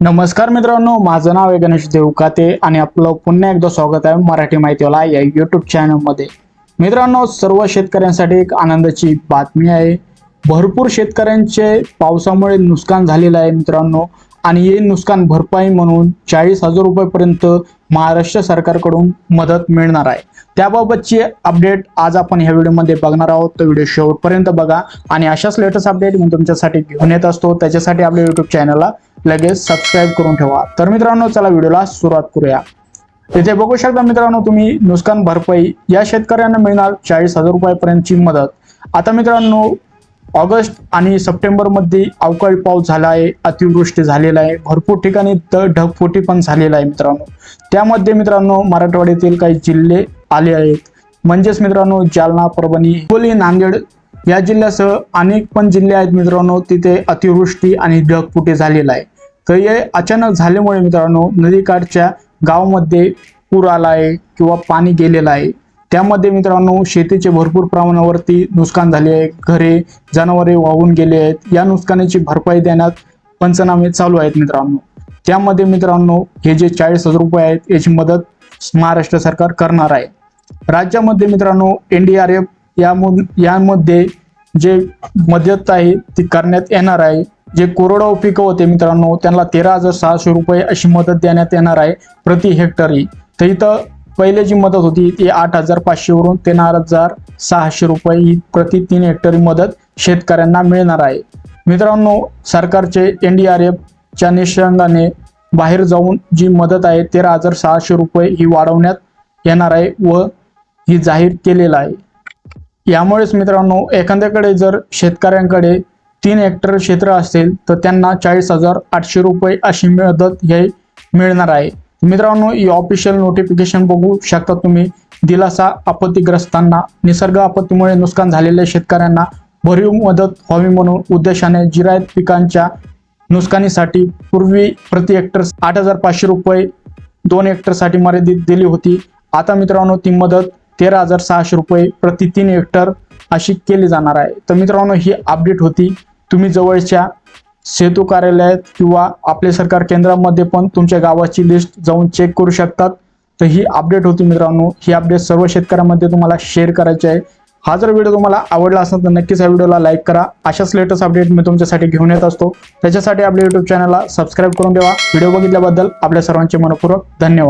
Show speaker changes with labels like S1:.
S1: नमस्कार मित्रांनो माझं नाव आहे गणेश देवकाते आणि आपलं पुन्हा एकदा स्वागत आहे मराठी माहितीवाला या यूट्यूब चॅनलमध्ये मित्रांनो सर्व शेतकऱ्यांसाठी एक आनंदाची बातमी आहे. भरपूर शेतकऱ्यांचे पावसामुळे नुकसान झालेलं आहे मित्रांनो आणि हे नुकसान भरपाई म्हणून चाळीस हजार रुपयेपर्यंत महाराष्ट्र सरकारकडून मदत मिळणार आहे. त्याबाबतची अपडेट आज आपण ह्या व्हिडिओमध्ये बघणार आहोत. तर व्हिडिओ शेवटपर्यंत बघा आणि अशाच लेटेस्ट अपडेट मी तुमच्यासाठी घेऊन येत असतो. त्याच्यासाठी आपल्या युट्यूब चॅनलला लगेच सबस्क्राईब करून ठेवा. तर मित्रांनो चला व्हिडिओला सुरुवात करूया. इथे बघू शकता मित्रांनो तुम्ही नुकसान भरपाई या शेतकऱ्यांना मिळणार चाळीस हजार रुपयापर्यंतची मदत. आता मित्रांनो ऑगस्ट आणि सप्टेंबरमध्ये अवकाळी पाऊस झाला आहे अतिवृष्टी झालेला आहे भरपूर ठिकाणी द ढगफुटी पण झालेला आहे मित्रांनो. त्यामध्ये मित्रांनो मराठवाड्यातील काही जिल्हे आले आहेत. म्हणजेच मित्रांनो जालना परभणी हिंगोली नांदेड या जिल्ह्यासह अनेक पण जिल्हे आहेत मित्रांनो तिथे अतिवृष्टी आणि ढगफुटी झालेला आहे. तर हे अचानक झाल्यामुळे मित्रांनो नदीकाठच्या गावामध्ये पूर आला आहे किंवा पाणी गेलेलं आहे. त्यामध्ये मित्रांनो शेतीचे भरपूर प्रमाणावरती नुकसान झाले आहे. घरे जनावरे वाहून गेले आहेत. या नुकसानीची भरपाई देण्यात पंचनामे चालू आहेत मित्रांनो. त्यामध्ये मित्रांनो हे जे चाळीस हजार रुपये आहेत याची मदत महाराष्ट्र सरकार करणार आहे. राज्यामध्ये मित्रांनो एन डी आर एफ यामध्ये जे मदत आहे ती करण्यात येणार आहे. जे कोरडवाहू पिकं होते मित्रांनो त्यांना तेरा हजार सहाशे रुपये अशी मदत देण्यात येणार आहे प्रति हेक्टरी. तर इथं पहिले जी मदत होती ती आठ हजार पाचशे वरून तेरा हजार सहाशे रुपये ही प्रति तीन हेक्टरी मदत शेतकऱ्यांना मिळणार आहे. मित्रांनो सरकारचे एन डी आर एफच्या निषंगाने बाहेर जाऊन जी मदत आहे तेरा हजार सहाशे रुपये ही वाढवण्यात येणार आहे व ही जाहीर केलेलं आहे. यामुळेच मित्रांनो एखाद्याकडे जर शेतकऱ्यांकडे तीन हेक्टर क्षेत्र असेल तर त्यांना चाळीस हजार आठशे रुपये अशी मदत हे मिळणार आहे. मित्रांनो ही ऑफिशियल नोटिफिकेशन बघू शकता तुम्ही. दिलासा आपत्तीग्रस्तांना निसर्ग आपत्तीमुळे नुकसान झालेल्या शेतकऱ्यांना भरीव मदत व्हावी म्हणून उद्देशाने जिरायत पिकांच्या नुकसानीसाठी पूर्वी प्रति हेक्टर आठ हजार पाचशे रुपये दोन हेक्टरसाठी मर्यादित दिली होती. आता मित्रांनो ती मदत तेरा हजार सहाशे रुपये प्रति तीन हेक्टर अशी केली जाणार आहे. तर मित्रांनो ही अपडेट होती. तुम्ही जवळच्या सेतू कार्यालयात किंवा आपले सरकार केंद्रामध्ये पण तुमच्या गावाची लिस्ट जाऊन चेक करू शकतात. तर ही अपडेट होती मित्रांनो. ही अपडेट सर्व शेतकऱ्यांमध्ये तुम्हाला शेअर करायची आहे. हा जर व्हिडिओ तुम्हाला आवडला असेल तर नक्कीच या व्हिडिओला लाईक करा. अशाच लेटेस्ट अपडेट मी तुमच्यासाठी घेऊन येत असतो. त्याच्यासाठी आपल्या युट्यूब चॅनलला सबस्क्राईब करून ठेवा. व्हिडिओ बघितल्याबद्दल आपल्या सर्वांचे मनपूर्वक धन्यवाद.